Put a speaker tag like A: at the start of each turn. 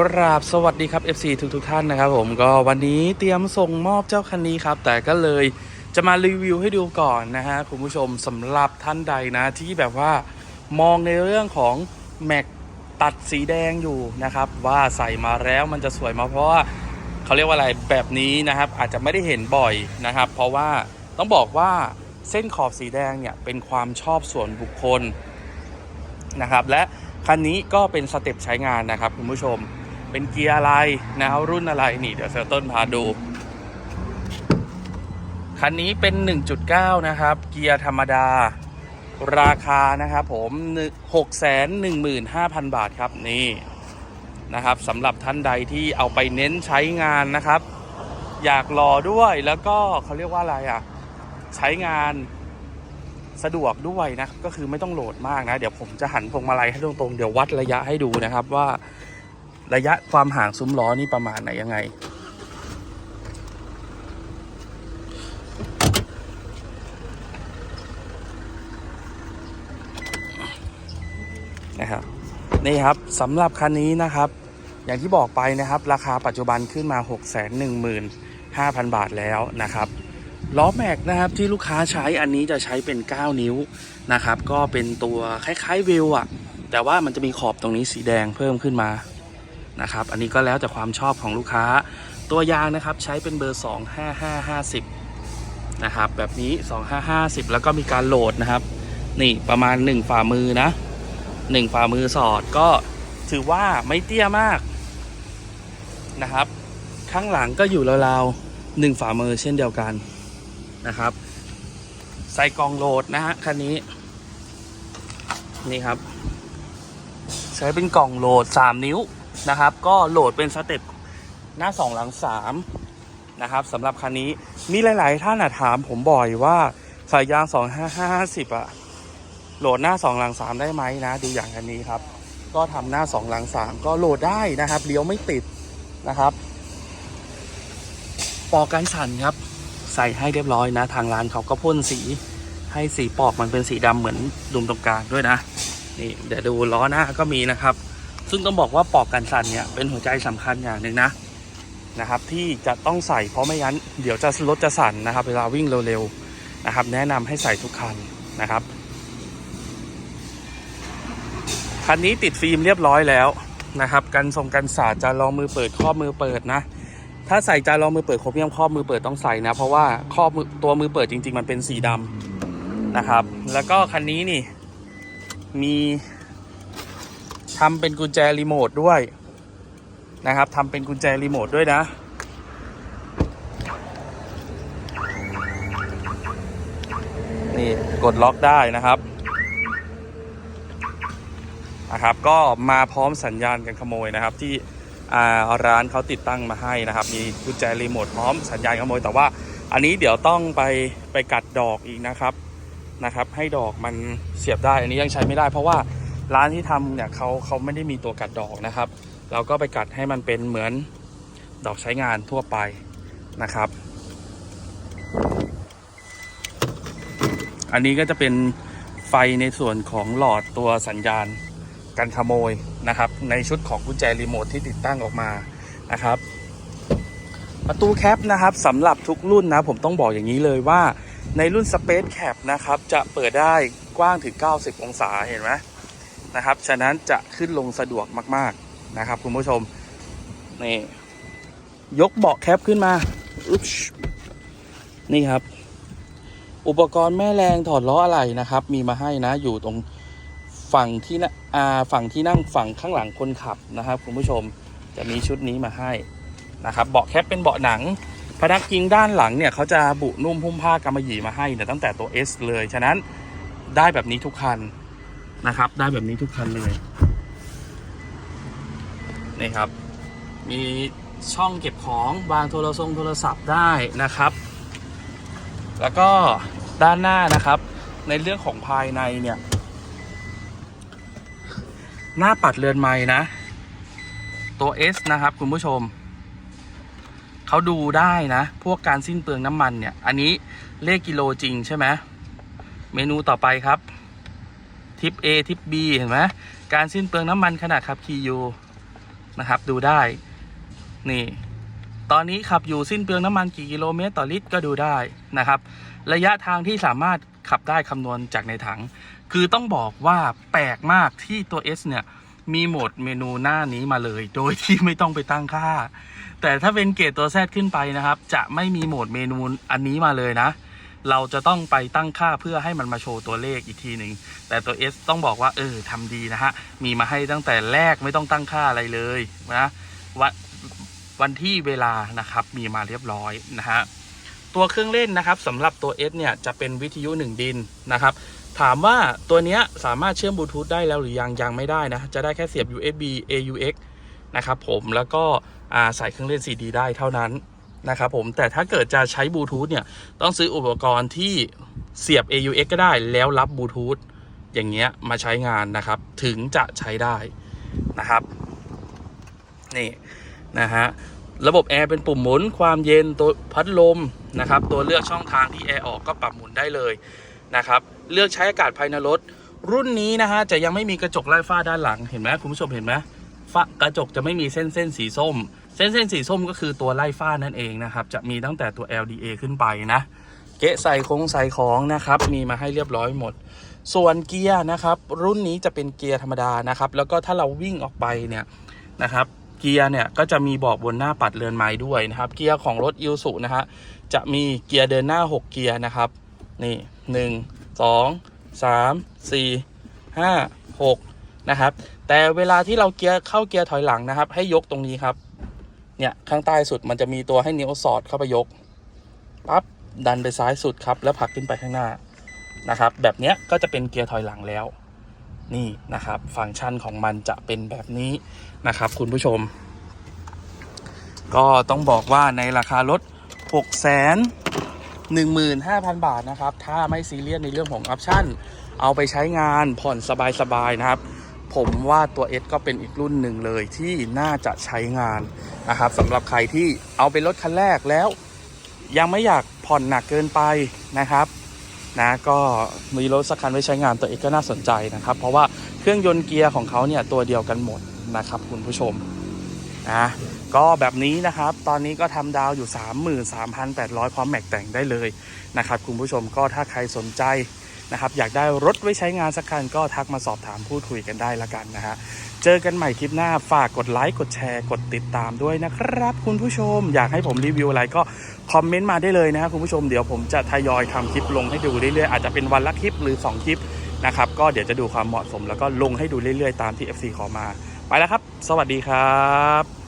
A: กราบสวัสดีครับ FC ทุกทุกท่านนะครับผมก็วันนี้เตรียมส่งมอบเจ้าคันนี้ครับ แต่ก็เลยจะมารีวิวให้ดูก่อนนะฮะคุณผู้ชมสำหรับท่านใดนะ ที่แบบว่ามองในเรื่องของแม็กตัดสีแดงอยู่นะครับ ว่าใส่มาแล้วมันจะสวยมาเพราะว่าเขาเรียกว่าอะไรแบบนี้นะครับ อาจจะไม่ได้เห็นบ่อยนะครับ เพราะว่าต้องบอกว่าเส้นขอบสีแดงเนี่ยเป็นความชอบส่วนบุคคลนะครับ และคันนี้ก็เป็นสเต็ปใช้งานนะครับคุณผู้ชม เป็นเกียร์อะไรนะครับรุ่นอะไรนี่เดี๋ยวเซอร์ต้นพาดู คันนี้เป็น 1.9 นะครับ เกียร์ธรรมดา ราคานะครับผม615,000 บาทครับนี่นะครับสำหรับท่านใดที่เอาไปเน้นใช้งานนะครับ อยากรอด้วยแล้วก็เขาเรียกว่าอะไรอะ ใช้งานสะดวกด้วยนะก็คือไม่ต้องโหลดมากนะ เดี๋ยวผมจะหันพวงมาลัยให้ตรงๆ เดี๋ยววัดระยะให้ดูนะครับว่า ระยะความห่างซุ้มล้อนี่ประมาณไหนยังไง นะครับนี่ครับสำหรับคันนี้นะครับ อย่างที่บอกไปนะครับ ราคาปัจจุบันขึ้นมา 615,000 บาทแล้วนะครับล้อแม็กนะครับที่ลูกค้าใช้อันนี้จะใช้เป็น 9 นิ้วนะครับ ก็เป็นตัวคล้ายๆวิวอะแต่ว่ามันจะมีขอบตรงนี้สีแดงเพิ่มขึ้นมา นะครับ อันนี้ก็แล้วแต่ความชอบของลูกค้า ตัวยางนะครับใช้เป็นเบอร์ 25550 นะครับ แบบนี้ 2550 แล้วก็มีการโหลดนะครับ นี่ประมาณ 1 ฝ่ามือนะ 1 ฝ่ามือสอดก็ถือว่าไม่เตี้ยมากนะครับ ข้างหลังก็อยู่ราวๆหนึ่งฝ่ามือเช่นเดียวกันนะครับ ใส่กล่องโหลดนะฮะคันนี้ นี่ครับ ใช้เป็นกล่องโหลด 3 นิ้ว นะครับ ก็โหลดเป็นสเต็ปหน้า 2 หลัง 3 นะครับสำหรับคันนี้มีหลาย ๆ ท่านถามผมบ่อยว่าสายยาง2550อะโหลดหน้า 2 หลัง 3 ได้ไหมนะ ดูอย่างคันนี้ครับ ก็ทำหน้า 2 หลัง 3 ก็โหลดได้นะครับเลี้ยวไม่ติดนะครับปอกกันสั่นครับ ใส่ให้เรียบร้อยนะ ทางร้านเขาก็พ่นสีให้สีปอกมันเป็นสีดำเหมือนดุมตรงกลางด้วยนะ นี่เดี๋ยวดูล้อหน้าก็มีนะครับ ซึ่งต้องบอกว่าปอกกันสั่นเนี่ยเป็นหัวใจสำคัญอย่างหนึ่งนะนะครับ ที่จะต้องใส่เพราะไม่งั้นเดี๋ยวจะรถจะสั่นนะครับ เวลาวิ่งเร็วๆนะครับ แนะนำให้ใส่ทุกคันนะครับคันนี้ติดฟิล์มเรียบร้อยแล้วนะครับกันทรงกันสาดจะลองมือเปิดข้อมือเปิดนะ ถ้าใส่จานรองมือเปิดครบยังครอมือเปิดต้องใส่นะ เพราะว่าครอมือตัวมือเปิดจริง ๆ มันเป็นสีดำนะครับ แล้วก็คันนี้นี่มี ทำเป็นกุญแจรีโมทด้วยนะครับทำเป็นกุญแจรีโมทด้วยนะ นี่กดล็อกได้นะครับนะครับ ก็มาพร้อมสัญญาณกันขโมยนะครับ ที่อ่าร้านเขาติดตั้งมาให้นะครับ มีกุญแจรีโมทพร้อมสัญญาณขโมยแต่ว่าอันนี้เดี๋ยวต้องไปไปกัดดอกอีกนะครับนะครับ ให้ดอกมันเสียบได้อันนี้ยังใช้ไม่ได้เพราะว่า ร้านที่ทำเนี่ยเขาเขาไม่ได้มีตัวกัดดอกนะครับ เราก็ไปกัดให้มันเป็นเหมือนดอกใช้งานทั่วไปนะครับ อันนี้ก็จะเป็นไฟในส่วนของหลอดตัวสัญญาณกันขโมยนะครับ ในชุดของกุญแจรีโมทที่ติดตั้งออกมานะครับ ประตูแคปนะครับสำหรับทุกรุ่นนะ ผมต้องบอกอย่างนี้เลยว่าในรุ่น Space Cap นะครับ จะเปิดได้กว้างถึง 90 องศาเห็นไหม นะครับ ฉะนั้นจะขึ้นลงสะดวกมาก ๆนะครับ คุณผู้ชมนี่ยกเบาะแคปขึ้นมาอุ๊บนี่ครับ อุปกรณ์แม่แรงถอดล้ออะไรนะครับ มีมาให้นะอยู่ตรงฝั่งที่นะอ่าฝั่งที่นั่งฝั่งข้างหลังคนขับนะครับ คุณผู้ชมจะมีชุดนี้มาให้นะครับเบาะแคปเป็นเบาะหนังพนักพิงด้านหลังเนี่ยเขาจะบุนุ่มพุ่มผ้ากำมะหยี่มาให้เนี่ยตั้งแต่ตัว S เลย ฉะนั้นได้แบบนี้ทุกคัน นะครับ ได้แบบนี้ทุกคันเลยนี่ครับ มีช่องเก็บของวางโทรศัพท์โทรศัพท์ได้นะครับ แล้วก็ด้านหน้านะครับ ในเรื่องของภายในเนี่ย หน้าปัดเรือนไม้นะ ตัว S นะครับ คุณผู้ชมเขาดูได้นะ พวกการสิ้นเปลืองน้ำมันเนี่ย อันนี้เลขกิโลจริงใช่ไหมเมนูต่อไปครับ ทิป A ทิป B เห็นไหมการสิ้นเปลืองน้ำมันขณะขับขี่อยู่นะครับ ดูได้ นี่ ตอนนี้ขับอยู่สิ้นเปลืองน้ำมันกี่กิโลเมตรต่อลิตรก็ดูได้นะครับ ระยะทางที่สามารถขับได้คำนวณจากในถัง คือต้องบอกว่าแปลกมากที่ตัว S เนี่ยมีโหมดเมนูหน้านี้มาเลย โดยที่ไม่ต้องไปตั้งค่า แต่ถ้าเป็นเกรดตัว Z ขึ้นไปนะครับ จะไม่มีโหมดเมนูอันนี้มาเลยนะ เราจะต้องไปตั้งค่าเพื่อให้มันมาโชว์ตัวเลขอีกทีหนึ่งแต่ตัว S ต้องบอกว่าเออทำดีนะฮะ มีมาให้ตั้งแต่แรกไม่ต้องตั้งค่าอะไรเลยนะวันวันที่เวลานะครับมีมาเรียบร้อยนะฮะตัวเครื่องเล่นนะครับสำหรับตัว S เนี่ยจะเป็นวิทยุ 1 ดินนะครับถามว่าตัวเนี้ยสามารถเชื่อมบลูทูธได้แล้วหรือยังยังไม่ได้นะ จะได้แค่เสียบ USB AUX นะครับผมแล้วก็ใส่เครื่องเล่น CD ได้เท่านั้น นะครับผมแต่ถ้าเกิดจะใช้บลูทูธเนี่ยต้องซื้ออุปกรณ์ที่เสียบ AUX ก็ได้แล้วรับบลูทูธอย่างเงี้ยมาใช้งานนะครับ ถึงจะใช้ได้นะครับนี่นะฮะระบบแอร์เป็นปุ่มหมุนความเย็นตัวพัดลมนะครับ ตัวเลือกช่องทางที่แอร์ออกก็ปรับหมุนได้เลยนะครับ เลือกใช้อากาศภายในรถ รุ่นนี้นะฮะจะยังไม่มีกระจกไล่ฟ้าด้านหลังเห็นไหมคุณผู้ชมเห็นไหมฝ้ากระจกจะไม่มีเส้นเส้นสีส้ม เส้นเส้นสีส้มก็คือตัวไล่ฟ้านั่นเองนะครับ จะมีตั้งแต่ตัว LDA ขึ้นไปนะ เกะใส่คงใส่ของนะครับ มีมาให้เรียบร้อยหมด ส่วนเกียร์นะครับ รุ่นนี้จะเป็นเกียร์ธรรมดานะครับ แล้วก็ถ้าเราวิ่งออกไปเนี่ยนะครับเกียร์เนี่ยก็จะมีบอกบนหน้าปัดเรือนไม้ด้วยนะครับ เกียร์ของรถอิ s u นะฮะจะมีเกียร์เดินหน้า 6 เกียร์นะครับ นี่หนึ่งสองสามสี่ห้าหกนะครับ แต่เวลาที่เราเกียร์เข้าเกียร์ถอยหลังนะครับ ให้ยกตรงนี้ครับ เนี่ย ข้างใต้สุดมันจะมีตัวให้นิ้วสอดเข้าไปยกปั๊บดันไปซ้ายสุดครับ แล้วผลักขึ้นไปข้างหน้านะครับ แบบเนี้ยก็จะเป็นเกียร์ถอยหลังแล้ว นี่นะครับ ฟังก์ชันของมันจะเป็นแบบนี้นะครับ คุณผู้ชม ก็ต้องบอกว่าในราคารถ 6 0 0 0 15,000 บาทนะครับ ถ้าไม่ซีเรียสในเรื่องของออปชั่น เอาไปใช้งานผ่อนสบายๆนะครับ ผมว่าตัว S ก็เป็นอีกรุ่นหนึ่งเลยที่น่าจะใช้งานนะครับสำหรับใครที่เอาเป็นรถคันแรกแล้ว ยังไม่อยากผ่อนหนักเกินไปนะครับนะก็มีรถสักคันไว้ใช้งานตัว S ก็น่าสนใจนะครับ เพราะว่าเครื่องยนต์เกียร์ของเขาเนี่ยตัวเดียวกันหมดนะครับคุณผู้ชมนะก็แบบนี้นะครับ ตอนนี้ก็ทำดาวอยู่ 33,800 พร้อมแม็กแต่งได้เลยนะครับคุณผู้ชมก็ถ้าใครสนใจ นะครับอยากได้รถไว้ใช้งานสักคันก็ทักมาสอบถามพูดคุยกันได้ละกันนะฮะเจอกันใหม่คลิปหน้าฝากกดไลค์กดแชร์กดติดตามด้วยนะครับ คุณผู้ชมอยากให้ผมรีวิวอะไรก็คอมเมนต์มาได้เลยนะครับคุณผู้ชมเดี๋ยวผมจะทยอยทำคลิปลงให้ดูเรื่อยๆอาจจะเป็นวันละคลิปหรือ 2 คลิปนะครับก็เดี๋ยวจะดูความเหมาะสมแล้วก็ลงให้ดูเรื่อยๆตามที่ FC ขอมา ไปแล้วครับ สวัสดีครับ